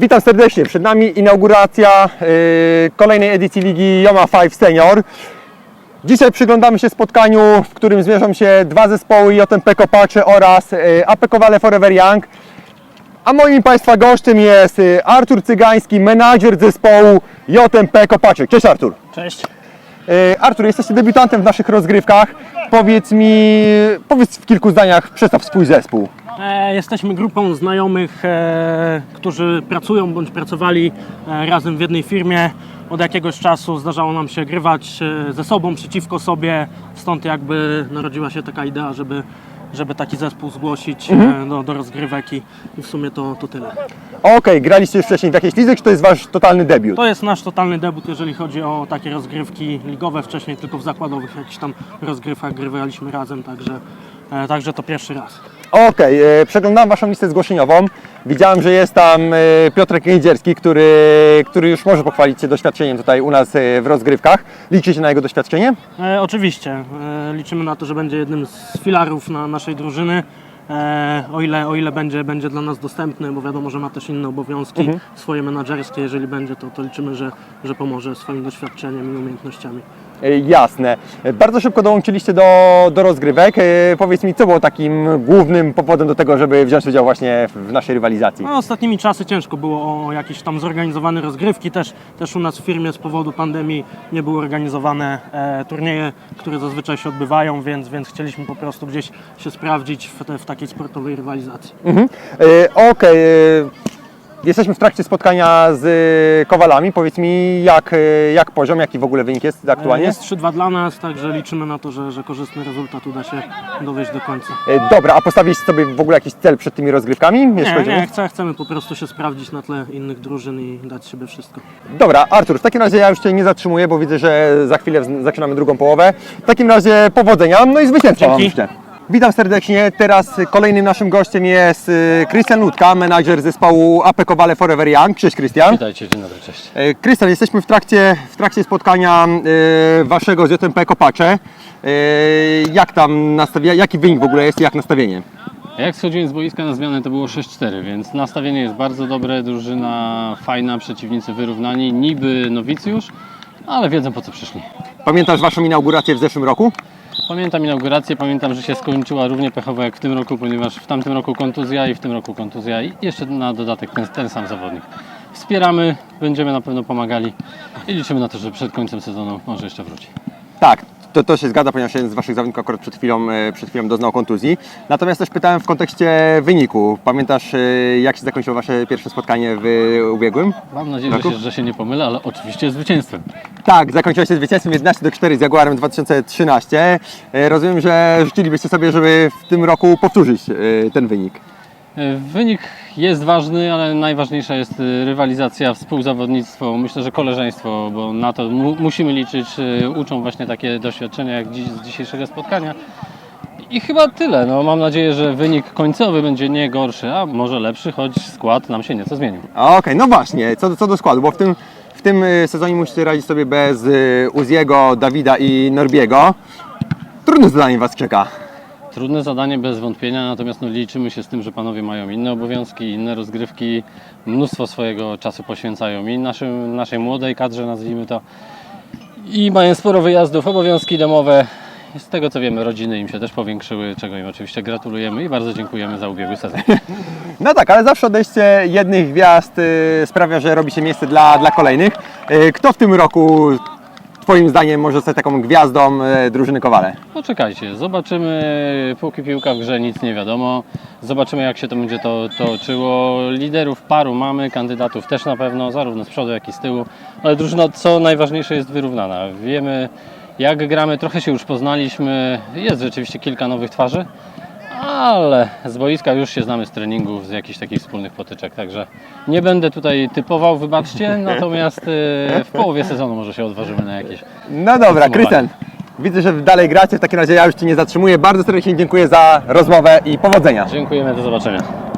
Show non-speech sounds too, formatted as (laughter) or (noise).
Witam serdecznie. Przed nami inauguracja y, kolejnej edycji ligi Yoma 5 Senior. Dzisiaj przyglądamy się spotkaniu, w którym zmierzą się dwa zespoły JMP Kopaczy oraz y, AP Kowale Forever Young. A moim Państwa gościem jest y, Artur Cygański, menadżer zespołu JMP Kopaczy. Cześć Artur. Cześć. Y, Artur, jesteś debiutantem w naszych rozgrywkach. Powiedz mi, powiedz w kilku zdaniach, przedstaw swój zespół. E, jesteśmy grupą znajomych, e, którzy pracują bądź pracowali e, razem w jednej firmie. Od jakiegoś czasu zdarzało nam się grywać ze sobą, przeciwko sobie. Stąd jakby narodziła się taka idea, żeby, żeby taki zespół zgłosić e, do, do rozgrywek i, i w sumie to, to tyle. Okej, graliście już wcześniej w jakiejś lidze, czy to jest Wasz totalny debiut? To jest nasz totalny debut, jeżeli chodzi o takie rozgrywki ligowe. Wcześniej tylko w zakładowych jakichś tam rozgrywkach grywaliśmy razem, także, także to pierwszy raz. Okej, e, przeglądałem Waszą listę zgłoszeniową. Widziałem, że jest tam e, Piotrek Niedzielski, który, który już może pochwalić się doświadczeniem tutaj u nas e, w rozgrywkach. Liczycie na jego doświadczenie? E, oczywiście. E, liczymy na to, że będzie jednym z filarów na naszej drużyny. E, o, ile, o ile będzie, będzie dla nas dostępny, bo wiadomo, że ma też inne obowiązki swoje menadżerskie. Jeżeli będzie, to, to liczymy, że, że pomoże swoim doświadczeniem i umiejętnościami. Jasne. Bardzo szybko dołączyliście do, do rozgrywek. E, Powiedz mi, co było takim głównym powodem do tego, żeby wziąć udział właśnie w naszej rywalizacji? No, ostatnimi czasy ciężko było o jakieś tam zorganizowane rozgrywki. Też, też u nas w firmie z powodu pandemii nie były organizowane e, turnieje, które zazwyczaj się odbywają, więc, więc chcieliśmy po prostu gdzieś się sprawdzić w, te, w takiej sportowej rywalizacji. Mhm. E, Okej. e, Jesteśmy w trakcie spotkania z e, Kowalami. Powiedz mi, jak, e, jak poziom, jaki w ogóle wynik jest aktualnie? Jest 3-2 dla nas, także liczymy na to, że, że korzystny rezultat uda się dowieść do końca. E, Dobra, a postawiliście sobie w ogóle jakiś cel przed tymi rozgrywkami? Nie, o- nie, chcę, chcemy po prostu się sprawdzić na tle innych drużyn i dać siebie wszystko. Dobra, Artur, w takim razie ja już Cię nie zatrzymuję, bo widzę, że za chwilę zaczynamy drugą połowę. W takim razie powodzenia, no i zwycięstwa Wam Dzięki. życzę. Witam serdecznie. Teraz y, kolejnym naszym gościem jest y, Krystian Ludka, menadżer zespołu AP Kowale Forever Young. Cześć Krystian. Witajcie, dzień dobry, cześć. Krystian, jesteśmy w trakcie, w trakcie spotkania e, Waszego z JMP Kopacze. Jak tam nastawia, jaki wynik w ogóle jest i jak nastawienie? Jak schodziłem z boiska na zmianę, to było 6-4, więc nastawienie jest bardzo dobre, drużyna fajna, przeciwnicy wyrównani, niby nowicjusz, ale wiedzą po co przyszli. Pamiętasz Waszą inaugurację w zeszłym roku? Pamiętam inaugurację, pamiętam, że się skończyła równie pechowo jak w tym roku, ponieważ w tamtym roku kontuzja i w tym roku kontuzja i jeszcze na dodatek ten, ten sam zawodnik. Wspieramy, będziemy na pewno pomagali i liczymy na to, że przed końcem sezonu może jeszcze wróci. Tak, to, to się zgadza, ponieważ jeden z Waszych zawodników akurat przed chwilą, e, przed chwilą doznał kontuzji. Natomiast też pytałem w kontekście wyniku. Pamiętasz, e, jak się zakończyło Wasze pierwsze spotkanie w ubiegłym? Mam nadzieję, że się, że się nie pomylę, ale oczywiście zwycięstwem. Tak, zakończyło się zwycięstwem 11 do 4 z Jaguarem 2013. E, Rozumiem, że życzylibyście sobie, żeby w tym roku powtórzyć e, ten wynik. E, Wynik jest ważny, ale najważniejsza jest e, rywalizacja, współzawodnictwo, myślę, że koleżeństwo, bo na to mu musimy liczyć. e, Uczą właśnie takie doświadczenia jak dziś, z dzisiejszego spotkania. I chyba tyle. No, mam nadzieję, że wynik końcowy będzie nie gorszy, a może lepszy, choć skład nam się nieco zmienił. Okej, no właśnie, co, co do składu, bo w tym, w tym sezonie musicie radzić sobie bez Uziego, Dawida i Norbiego. Trudne zadanie Was czeka. Trudne zadanie bez wątpienia, natomiast no, liczymy się z tym, że panowie mają inne obowiązki, inne rozgrywki, mnóstwo swojego czasu poświęcają i naszym, naszej młodej kadrze, nazwijmy to, i mają sporo wyjazdów, obowiązki domowe. Z tego co wiemy, rodziny im się też powiększyły, czego im oczywiście gratulujemy i bardzo dziękujemy za ubiegły sezon. (laughs) No tak, ale zawsze odejście jednych gwiazd y, sprawia, że robi się miejsce dla, dla kolejnych. Y, Kto w tym roku Twoim zdaniem może zostać taką gwiazdą y, drużyny Kowale? Poczekajcie, zobaczymy, póki piłka w grze nic nie wiadomo, zobaczymy jak się to będzie to toczyło. Liderów paru mamy, kandydatów też na pewno, zarówno z przodu jak i z tyłu, ale drużyna co najważniejsze jest wyrównana. Wiemy jak gramy, trochę się już poznaliśmy, jest rzeczywiście kilka nowych twarzy, ale z boiska już się znamy z treningów, z jakichś takich wspólnych potyczek, także nie będę tutaj typował, wybaczcie, (laughs) natomiast y, w połowie sezonu może się odważymy na jakieś No dobra, Podsumowanie. Krystian. Widzę, że dalej gracie, w takim razie ja już Ci nie zatrzymuję. Bardzo serdecznie dziękuję za rozmowę i powodzenia. Dziękujemy, do zobaczenia.